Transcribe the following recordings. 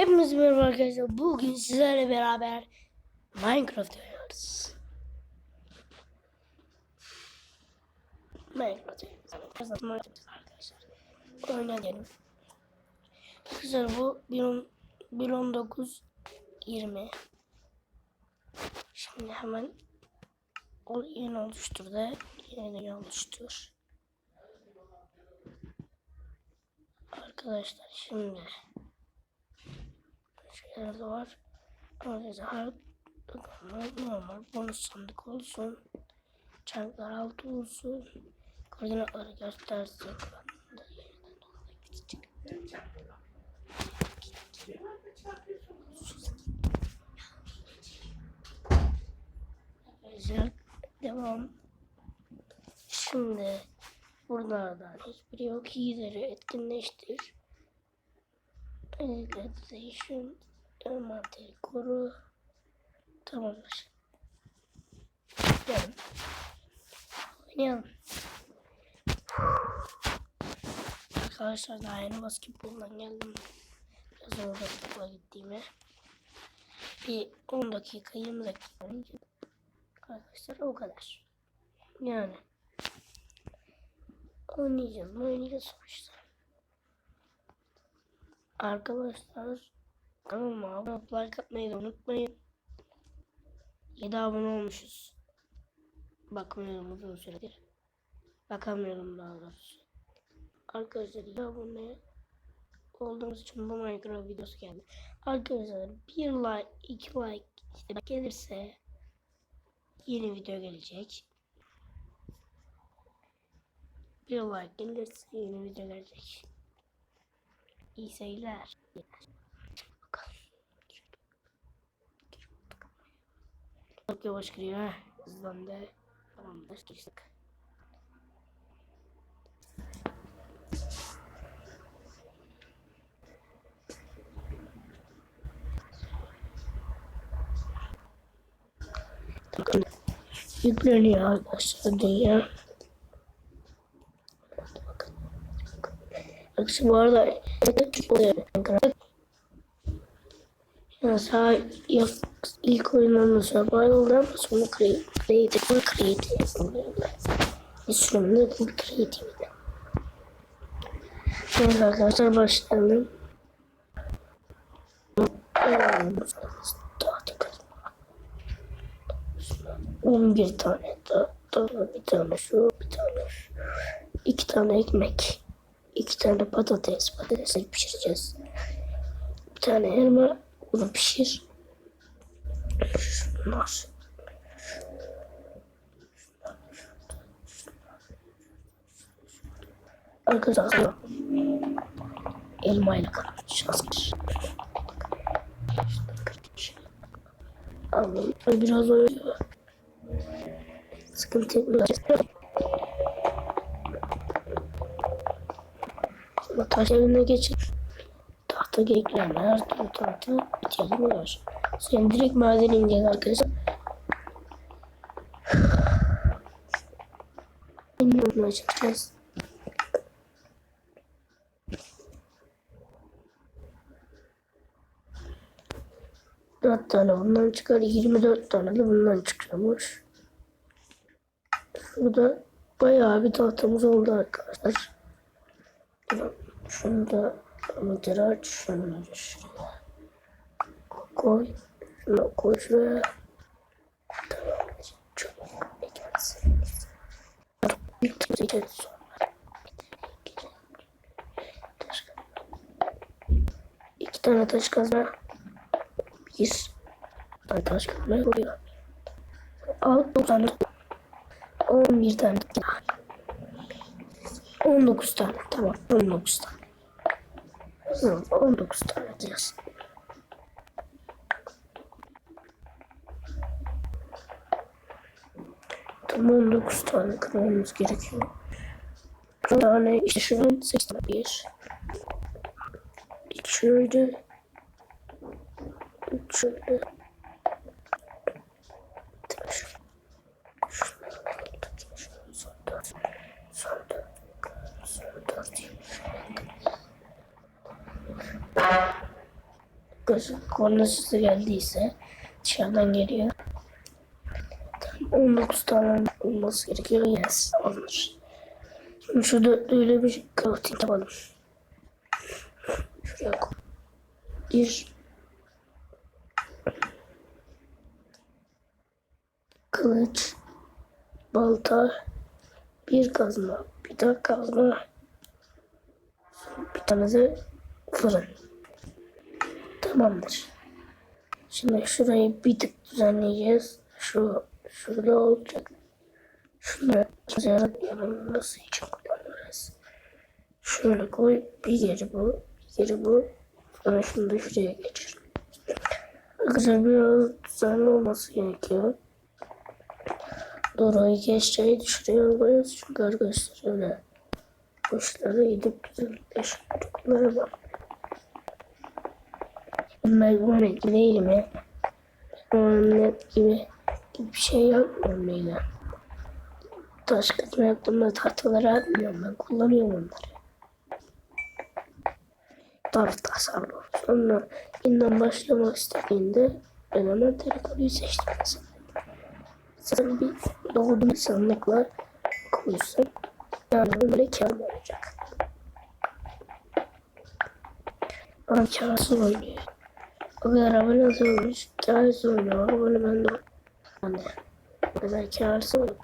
Hepinize merhaba arkadaşlar. Bugün sizlerle beraber Minecraft oynuyoruz. Minecraft oynuyoruz. Arkadaşlar. Oynayalım. Arkadaşlar bu 1.19 20. Şimdi hemen o yeni oluştur da yeni oluştur. Arkadaşlar şimdi şeyler de var. Arkadaşlar normal bonus sandık olsun. Çanklar altı olsun. Koordinatları göstersin. Arkadaşlar devam. Şimdi buralardan hiçbiri yok. İyileri etkinleştir. Organization envanteri koru. Tamamdır. Gelin. Oynayalım. Arkadaşlar daha yeni basketboldan geldim. Biraz orada futbola gittiğime. Bir 10 dakika 20 dakika önce. Arkadaşlar o kadar. Yani. Oynayacağız. Oynayacağız sonuçta. Arkadaşlar kanalıma abone olup like atmayı da unutmayın. 7 abone olmuşuz. Bakmıyorum uzun süredir. Bakamıyorum daha doğrusu. Arkadaşlar 7 abone olduğumuz için bu Minecraft videosu geldi. Arkadaşlar bir like, iki like işte gelirse yeni video gelecek. Bir like gelirse yeni video gelecek. İyi seyirler. Çok yavaş giriyor ha. Hızlandı. Tamamdır. Geçtik. Bakın. Yükleniyor arkadaşlar dünya. Bakın. Arkadaşlar bu arada çok oluyor. Yani sağ yok ilk oyunlarında survival'da ama sonra creative, creative, oluyorlar. Bir sürümde bu creative'de. Evet arkadaşlar başlayalım. Dikkat. 11 tane daha, daha bir tane şu, bir tane şu. iki tane ekmek. iki tane patates, patatesleri pişireceğiz. Bir tane elma, bunu pişir. Şunlar. Arkadaşlar elmayla karışacağız. Aldım. Biraz oynuyor. Sıkıntı etmiyor. Sonra taş evine geçin. Tahta gereklerine her türlü tahta ihtiyacım var. Sen direkt madene ineceğiz arkadaşlar. Bilmiyorum ne çıkacağız. Dört tane bundan çıkar. 24 tane de bundan çıkıyormuş. Şurada bayağı bir tahtamız oldu arkadaşlar. Şunu da Şunu da şuraya koy. Şunu koy şuraya. Tamam. Çok gelsin. Bir çekeceğiz sonra. İki tane taş kazma. Bir tane taş kazma oluyor. Al 9 tane. 11 tane. 19 tane. Tamam 19 tane. Hı, 19 tane diyorsun. Tam 19 tane kırmamız gerekiyor. Bir tane işte şu an 8 tane. 1 2 şöyle 3 şöyle Son 4 Son 4 Son 4 Arkadaşlar kornası geldiyse dışarıdan geliyor. Tam 19 tane olması gerekiyor. Yes. Alınır. Şimdi şu dörtlüyle bir crafting yapalım. Şuraya koy. Bir kılıç, balta, bir kazma, bir daha kazma, bir tane de fırın. Tamamdır. Şimdi şurayı bir tık düzenleyeceğiz. Şu şurada olacak. Şunu ziyaret yanılması için kullanırız. Şöyle koy. Bir geri bu. Bir geri bu. Sonra şunu da şuraya geçir. Arkadaşlar biraz düzenli olması gerekiyor. Doğru geçeceği almayız. Çünkü arkadaşlar öyle boşlara gidip düzenleştikleri var. Ben bu renkli değilim ya. Ben net gibi, bir şey yapmıyorum böyle. Taş kısmı yaptığımda tahtaları atmıyorum ben kullanıyorum onları. Dar tasarruf. Sonra yeniden başlamak istediğinde ben hemen telekonuyu seçtim mesela. Sen bir doğru insanlıkla koysan yani böyle kâr olacak. Ama kârsız oynuyor. Kadar abone nasıl olmuş? Kârsız oynuyor. Abone ben de ben. O kadar kârsız oynuyor.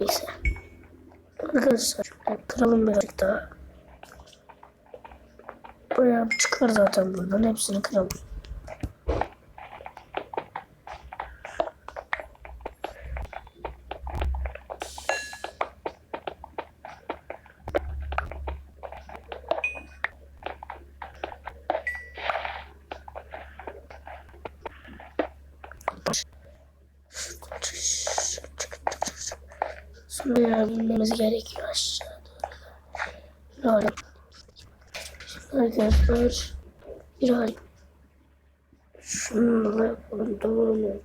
Neyse. Arkadaşlar kıralım birazcık daha. Bayağı çıkar zaten buradan. Hepsini kıralım. Sonra binmemiz gerekiyor aşağı doğru. Böyle. Şimdi arkadaşlar bir ay da yapalım doğru mu?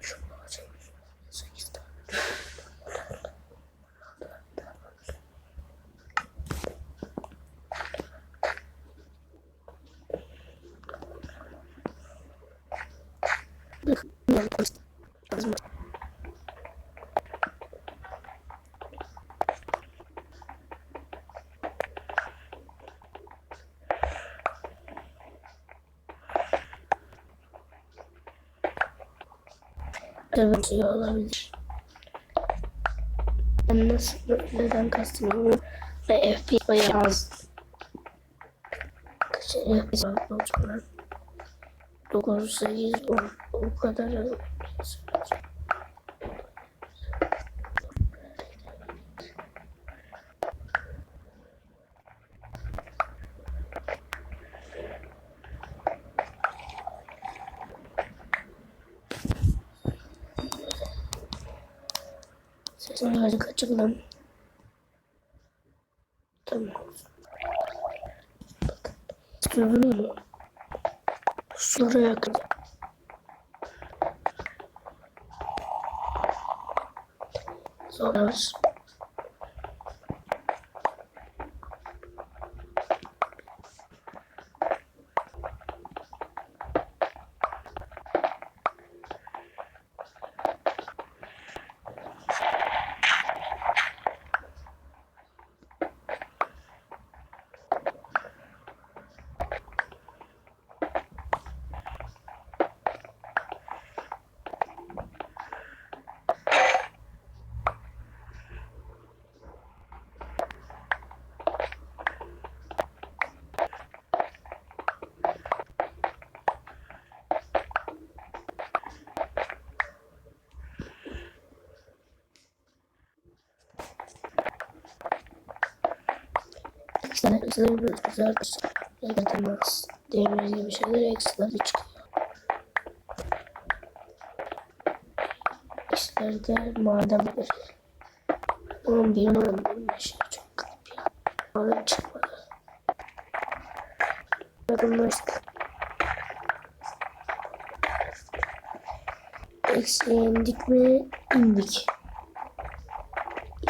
Şunu alacağım. Sekiz tane. Evet iyi olabilir. Ben nasıl neden kastım ve FPS bayağı az. Kaç FPS olacak lan? 9, 8, 10 o kadar kaçın lan. Tamam. Gördün mü? Sulara yakın. Sonra Ekstra ekstra böyle güzel yaratılmaz. Demir gibi şeyler ekstra çıkıyor. İşlerde maden var. 11 maden bir şey çok garip ya. Maden çıkmadı. Yakınlaştık. Eksi indik mi? İndik.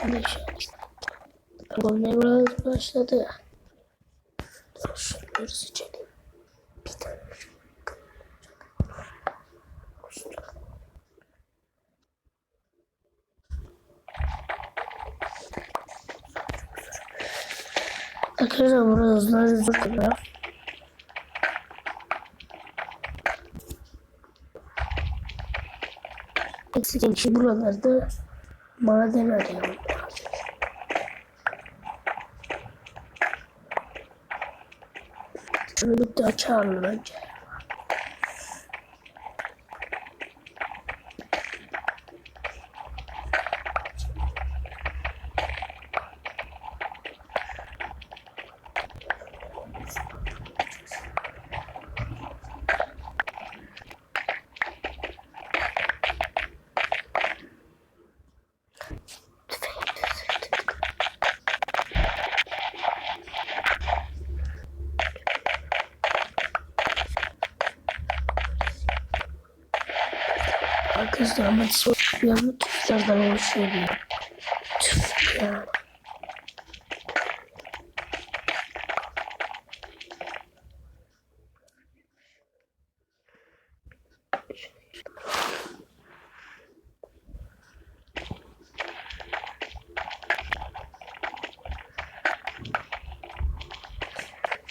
İndik şu an işte. Biraz başladı. Şunları seçelim. Bir tane. Arkadaşlar burada hızlar zor kadar. Eksik kişi buralarda maden arayalım. Şunu daha çağırın önce. Arkadaşlar ama çok bir anda tüflerden oluşuyor diye. Tüf ya.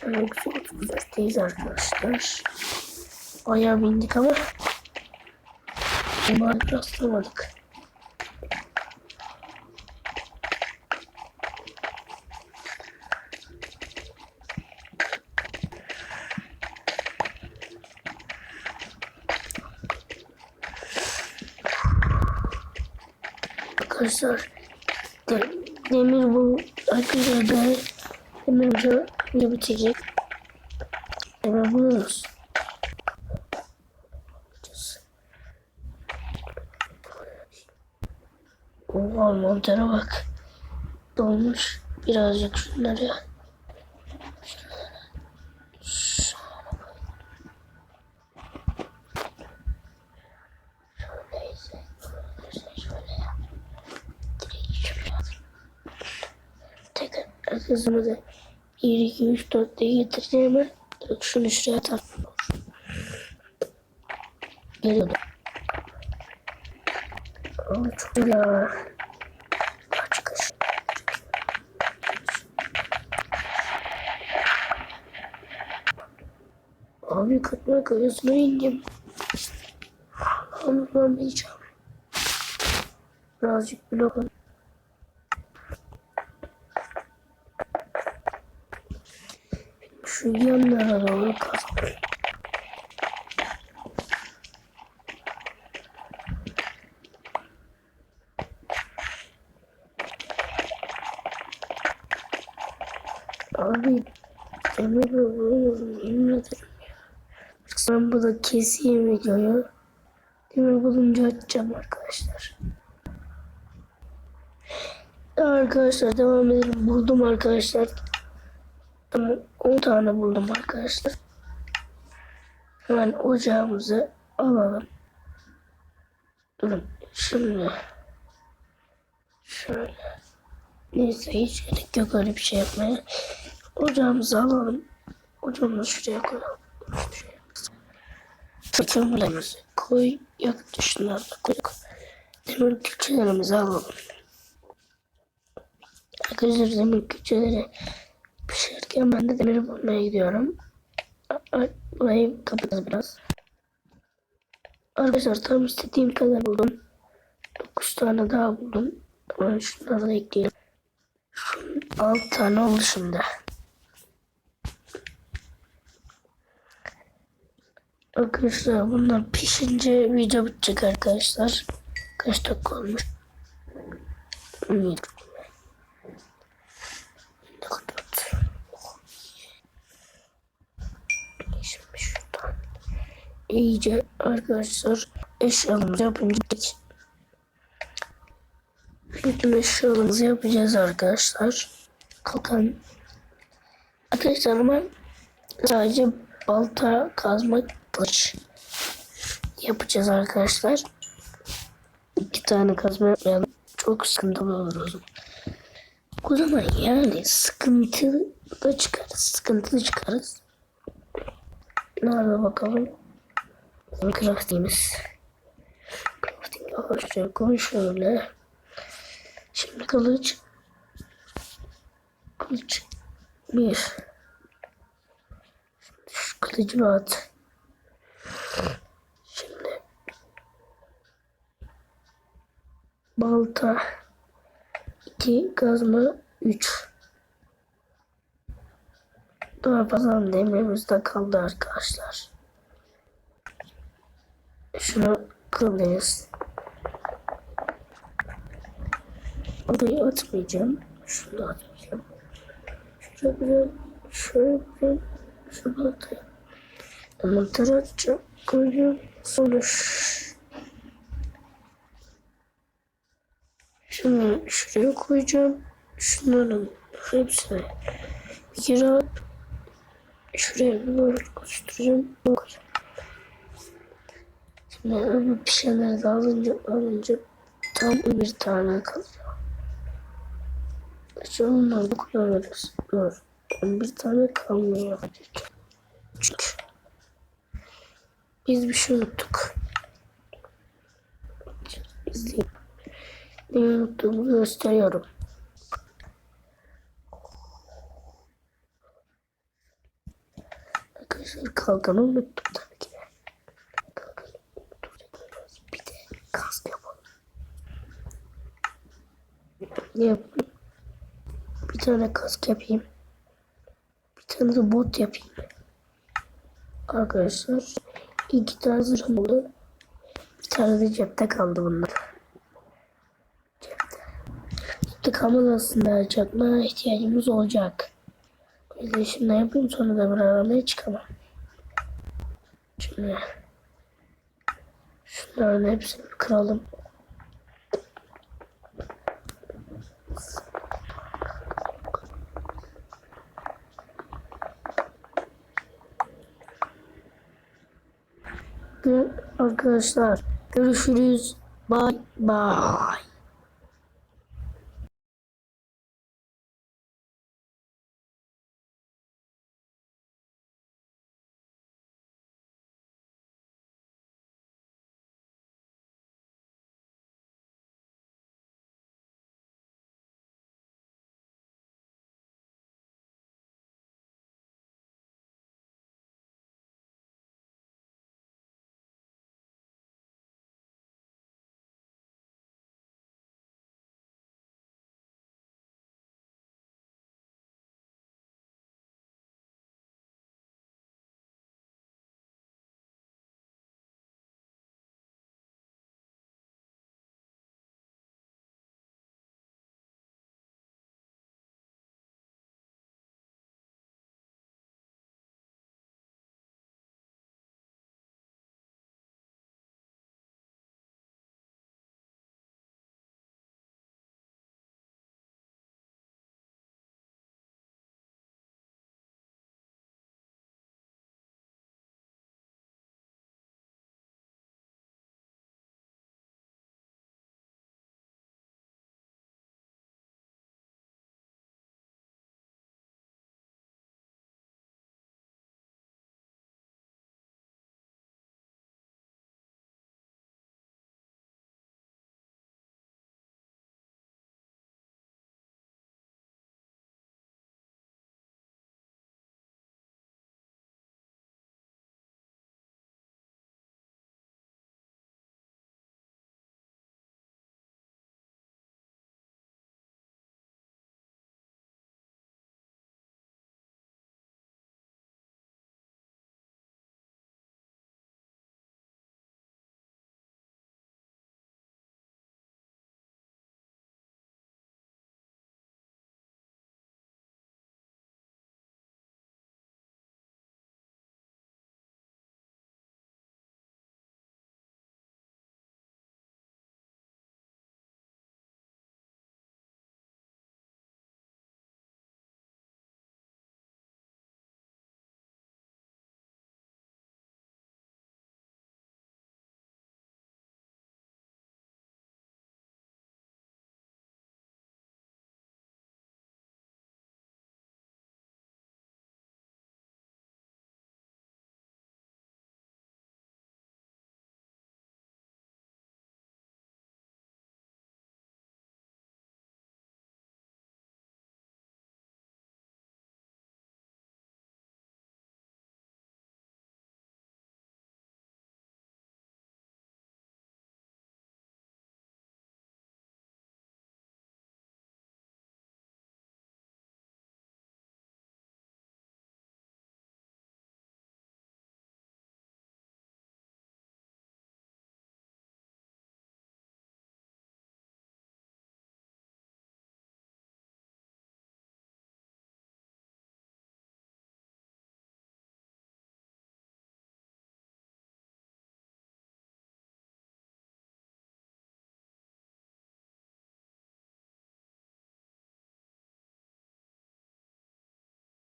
Yoksa 34'teyiz arkadaşlar. Bayağı bindik ama Umarım rastlamadık. Arkadaşlar de- demir bu arkadaşlar da demir ne bitecek? Hemen buluruz. Oha montara bak. Dolmuş birazcık şunları. Tekrar kızımı da 1, 2, 3, 4 diye getireceğime şunu şuraya takmıyor. Geliyordu. Ama çok ya. Abi katma kayasına indim. Anlamayacağım. Birazcık blok al- Şu yanlara doğru kazan. Abi demir buluyorum yemin ederim ya. Ben burada keseyim videoyu. Demir bulunca açacağım arkadaşlar. Arkadaşlar devam edelim. Buldum arkadaşlar. Tamam 10 tane buldum arkadaşlar. Hemen ocağımızı alalım. Durun şimdi. Şöyle. Neyse hiç gerek yok öyle bir şey yapmaya. Ocağımızı alalım. Ocağımızı şuraya koyalım. Şuraya. Fırtınlarımızı koy. Yak dışına da koy. Demir külçelerimizi alalım. Arkadaşlar demir külçeleri pişirirken ben de demir bulmaya gidiyorum. Burayı kapatacağız biraz. Arkadaşlar tam istediğim kadar buldum. 9 tane daha buldum. Şunları da ekleyelim. 6 tane oldu şimdi. Arkadaşlar bunlar pişince video bitecek arkadaşlar. Kaç dakika olmuş? 17. Dört. Şimdi şuradan. İyice arkadaşlar eşyalarımızı yapınca bütün eşyalarımızı yapacağız arkadaşlar. Kalkan. Arkadaşlar ama sadece balta, kazma, kılıç yapacağız arkadaşlar. İki tane kazma. Çok sıkıntılı olur o zaman. O zaman yani sıkıntılı çıkarız. Sıkıntılı çıkarız. Nerede bakalım? Crafting'imiz. Crafting ağaçları koy şöyle. Şimdi kılıç. Kılıç. Bir. Şu kılıcı at. Şimdi. Balta. 2 kazma 3 daha fazla demirimiz de kaldı arkadaşlar. Şunu kılıyoruz. Odayı atmayacağım. Şunu da atmayacağım. Şöyle bir, şöyle bir, şu baltayı. Anahtarı açacağım. Koyacağım. Sonra Şunu şuraya koyacağım. Şunların hepsini bir kere alıp şuraya bir böyle koşturacağım. Şimdi öbür pişenleri de alınca, alınca tam bir tane kalacak. İşte onları da kullanırız. Dur. Bir tane kalmıyor. Çünkü biz bir şey unuttuk. İzleyin. Ne unuttuğumu gösteriyorum. Arkadaşlar kalkanı unuttum tabii ki. Kalkanı unutacağız. Bir de kask yapalım. Ne yapayım? Bir tane kask yapayım. Bir tane de bot yapayım. Arkadaşlar iki tane zırhım oldu. Bir tane de cepte kaldı bunlar. Cepte. İntikam aslında çakmaya ihtiyacımız olacak. Yüzden şimdi yapayım sonra da bir aramaya çıkamam. Şimdi şunların hepsini kıralım. Arkadaşlar görüşürüz. Bye bye.